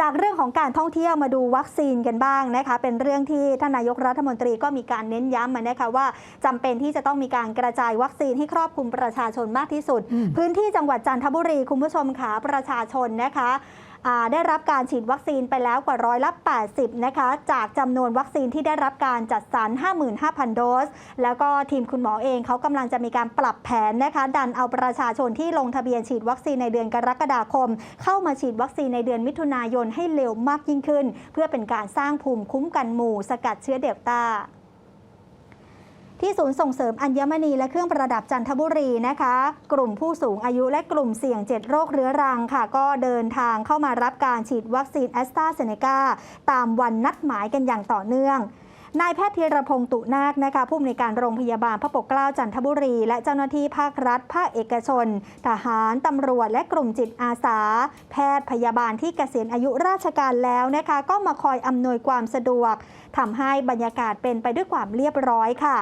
จากเรื่องของการท่องเที่ยวมาดูวัคซีนกันบ้างนะคะ เป็นเรื่องที่ท่านนายกรัฐมนตรีก็มีการเน้นย้ำมานะคะว่าจำเป็นที่จะต้องมีการกระจายวัคซีนให้ครอบคลุมประชาชนมากที่สุดอืมพื้นที่จังหวัดจันทบุรีคุณผู้ชมค่ะประชาชนนะคะอ่า ได้รับการฉีดวัคซีนไปแล้วกว่าร้อยละ80 นะคะ จากจำนวนวัคซีนที่ได้รับการจัดสรร 55,000 โดส แล้วก็ทีมคุณหมอเองเขากำลังจะมีการปรับแผนนะคะ ดันเอาประชาชนที่ลงทะเบียนฉีดวัคซีนในเดือนกรกฎาคม เข้ามาฉีดวัคซีนในเดือนมิถุนายนให้เร็วมากยิ่งขึ้น เพื่อเป็นการสร้างภูมิคุ้มกันหมู่สกัดเชื้อเดลต้า ที่ศูนย์ส่งเสริมอัญมณีและเครื่องประดับจันทบุรีนะคะ กลุ่มผู้สูงอายุและกลุ่มเสี่ยง 7 โรคเรื้อรังค่ะ ก็เดินทางเข้ามารับการฉีดวัคซีนแอสตราเซเนกาตามวันนัดหมายกันอย่างต่อเนื่องนายแพทย์ธีรพงศ์ตุนาคนะคะผู้อำนวยการโรงพยาบาลพระปกเกล้าจันทบุรี และเจ้าหน้าที่ภาครัฐ ภาคเอกชน ทหารตำรวจและกลุ่มจิตอาสา แพทย์พยาบาลที่เกษียณอายุราชการแล้วนะคะ ก็มาคอยอำนวยความสะดวกทำให้บรรยากาศเป็นไปด้วยความเรียบร้อยค่ะ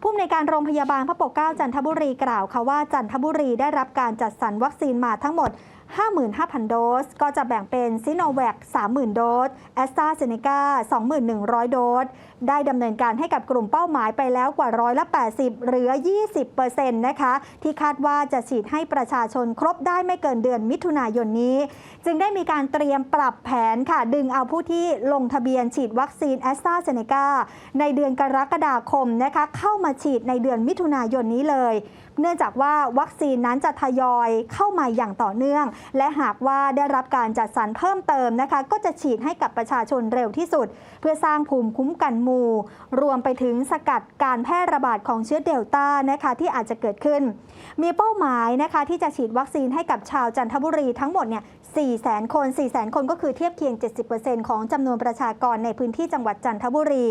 ผู้อำนวยการโรงพยาบาลพระปกเกล้าจันทบุรีกล่าวค่ะว่าจันทบุรีได้รับการจัดสรรวัคซีนมาทั้งหมด 55,000 โดส ก็จะแบ่งเป็นซิโนแวค30,000 โดสแอสตราเซเนกา2,100 โดส ได้ดำเนินการให้กับกลุ่มเป้าหมายไปแล้วกว่าร้อยละ80 เหลือ 20%นะคะ ที่คาดว่าจะฉีดให้ประชาชนครบได้ไม่เกินเดือนมิถุนายนนี้ จึงได้มีการเตรียมปรับแผนค่ะ ดึงเอาผู้ที่ลงทะเบียนฉีดวัคซีนแอสตราเซเนกาในเดือนกรกฎาคมนะคะเข้ามาฉีดในเดือนมิถุนายนนี้เลย เนื่องจากว่าวัคซีนนั้นจะทยอยเข้ามาอย่างต่อเนื่องและหากว่าได้รับการจัดสรรเพิ่มเติมนะคะ ก็จะฉีดให้กับประชาชนเร็วที่สุด เพื่อสร้างภูมิคุ้มกันหมู่ รวมไปถึงสกัดการแพร่ระบาดของเชื้อเดลต้านะคะที่อาจจะเกิดขึ้น มีเป้าหมายนะคะที่จะฉีดวัคซีนให้กับชาวจันทบุรีทั้งหมดเนี่ย4แสนคน 4 แสนคนก็คือเทียบเคียง 70%ของจำนวนประชากรในพื้นที่จังหวัดจันทบุรี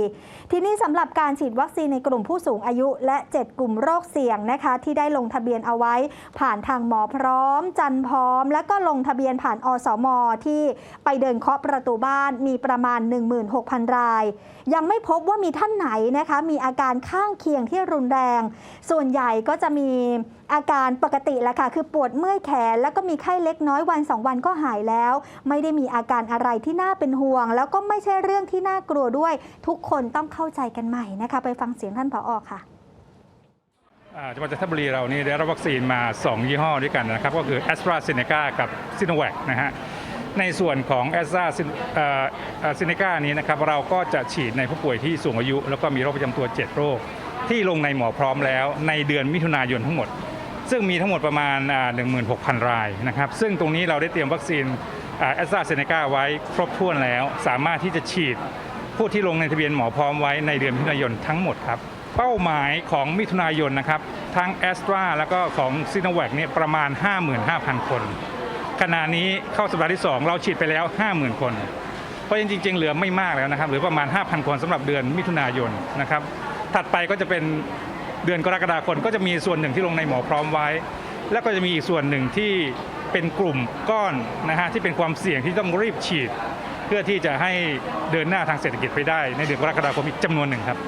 ทีนี้สำหรับการฉีดวัคซีนในกลุ่มผู้สูงอายุและ 7 กลุ่มโรคเสี่ยงนะคะ ที่ได้ลงทะเบียนเอาไว้ ผ่านทางหมอพร้อม จันพร้อมและก็ลงทะเบียนผ่านอสม ที่ไปเดินเคาะประตูบ้านมีประมาณ 16,000 ราย ยังไม่พบว่ามีท่านไหนนะคะมีอาการข้างเคียงที่รุนแรง ส่วนใหญ่ก็จะมีอาการปกติแหละค่ะคือปวดเมื่อยแขน แล้วก็มีไข้เล็กน้อยวันสองวันก็หายแล้ว ไม่ได้มีอาการอะไรที่น่าเป็นห่วง แล้วก็ไม่ใช่เรื่องที่น่ากลัวด้วย ทุกคนต้องเข้าใจกันใหม่นะคะ ไปฟังเสียงท่านผออค่ะ จังหวัดจันทบุรีเรานี่ได้รับวัคซีนมา 2 ยี่ห้อด้วยกันนะครับ ก็คือ a s t r a z เซ e c a กับ s i n o v a c นะฮะในส่วนของ a s t r a z เซ e c a นี้นะครับเราก็จะฉีดในผู้ป่วยที่สูงอายุ แล้วก็มีโรคประจำตัว 7 โรค ที่ลงในหมอพร้อมแล้วในเดือนมิถุนายนทั้งหมด ซึ่งมีทั้งหมดประมาณอ่า16,000 รายนะครับซึ่งตรงนี้เราได้เตรียมวัคซีนแอสตราเซเนกาไว้ครบถ้วนแล้ว สามารถที่จะฉีดผู้ที่ลงในทะเบียนหมอพร้อมไว้ในเดือนมิถุนายนทั้งหมดครับ เป้าหมายของมิถุนายนนะครับ ทั้งแอสตราแล้วก็ของซิโนแวคเนี่ยประมาณ 55,000 คน ขณะนี้เข้าสัปดาห์ที่ 2 เราฉีดไปแล้ว 50,000 คน เพราะจริงๆ เหลือไม่มากแล้วนะครับ เหลือประมาณ 5,000 คนสำหรับเดือนมิถุนายนนะครับ ถัดไปก็จะเป็นเดือนกรกฎาคมก็จะมีส่วนหนึ่งที่ลงในหมอพร้อมไว้ แล้วก็จะมีอีกส่วนหนึ่งที่เป็นกลุ่มก้อนนะฮะที่เป็นความเสี่ยงที่ต้องรีบฉีด เพื่อที่จะให้เดินหน้าทางเศรษฐกิจไปได้ ในเดือนกรกฎาคมอีกจำนวนหนึ่งครับ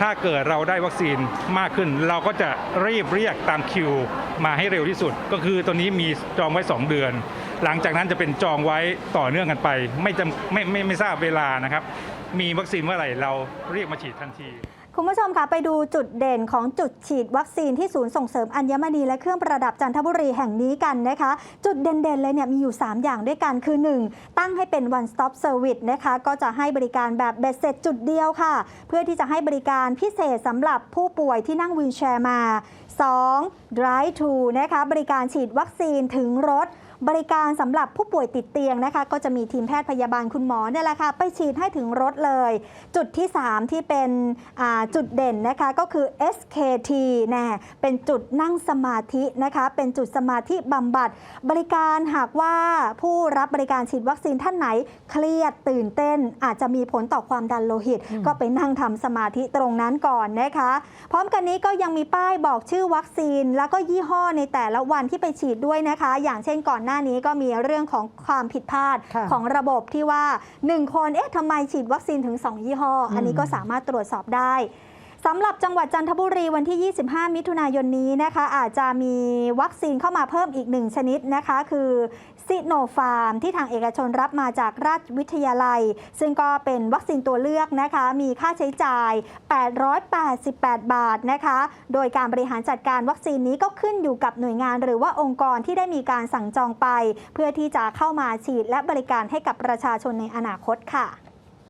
ถ้าเกิดเราได้วัคซีนมากขึ้น เราก็จะรีบเรียกตามคิว มาให้เร็วที่สุด ก็คือตัวนี้มีจองไว้ 2 เดือน หลังจากนั้นจะเป็นจองไว้ต่อเนื่องกันไป ไม่จำไม่ไม่ไม่ทราบเวลานะครับ มีวัคซีนเมื่อไหร่เราเรียกมาฉีดทันที คุณผู้ชมคะไปดูจุดเด่นของจุดฉีดวัคซีนที่ศูนย์ส่งเสริมอัญมณีและเครื่องประดับจันทบุรีแห่งนี้กันนะคะ จุดเด่นๆเลยเนี่ยมีอยู่ 3 อย่างด้วยกันคือ 1. ตั้งให้เป็น one stop service นะคะก็จะให้บริการแบบเบ็ดเสร็จจุดเดียวค่ะ เพื่อที่จะให้บริการพิเศษสำหรับผู้ป่วยที่นั่งวีลแชร์มา 2. drive to นะคะบริการฉีดวัคซีนถึงรถ บริการสำหรับผู้ป่วยติดเตียงนะคะ ก็จะมีทีมแพทย์พยาบาลคุณหมอเนี่ยแหละค่ะไปฉีดให้ถึงรถเลย จุดที่ 3 ที่เป็นอ่าจุดเด่นนะคะก็คือ SKT แน่เป็นจุดนั่งสมาธินะคะเป็นจุดสมาธิบำบัด บริการหากว่าผู้รับบริการฉีดวัคซีนท่านไหน เครียดตื่นเต้น อาจจะมีผลต่อความดันโลหิตอืมก็ไปนั่งทำสมาธิตรงนั้นก่อนนะคะ พร้อมกันนี้ก็ยังมีป้ายบอกชื่อวัคซีน แล้วก็ยี่ห้อในแต่ละวันที่ไปฉีดด้วยนะคะ อย่างเช่นก่อนหน้านี้ก็มีเรื่องของความผิดพลาดค่ะของระบบที่ว่า 1 คนเอ๊ะทำไมฉีดวัคซีนถึง 2 ยี่ห้อ อันนี้ก็สามารถตรวจสอบได้ สำหรับจังหวัดจันทบุรีวันที่ 25 มิถุนายนนี้นะคะ อาจจะมีวัคซีนเข้ามาเพิ่มอีกหนึ่งชนิดนะคะ คือซิโนฟาร์มที่ทางเอกชนรับมาจากราชวิทยาลัย ซึ่งก็เป็นวัคซีนตัวเลือกนะคะ มีค่าใช้จ่าย 888 บาทนะคะ โดยการบริหารจัดการวัคซีนนี้ก็ขึ้นอยู่กับหน่วยงาน หรือว่าองค์กรที่ได้มีการสั่งจองไป เพื่อที่จะเข้ามาฉีดและบริการให้กับประชาชนในอนาคตค่ะ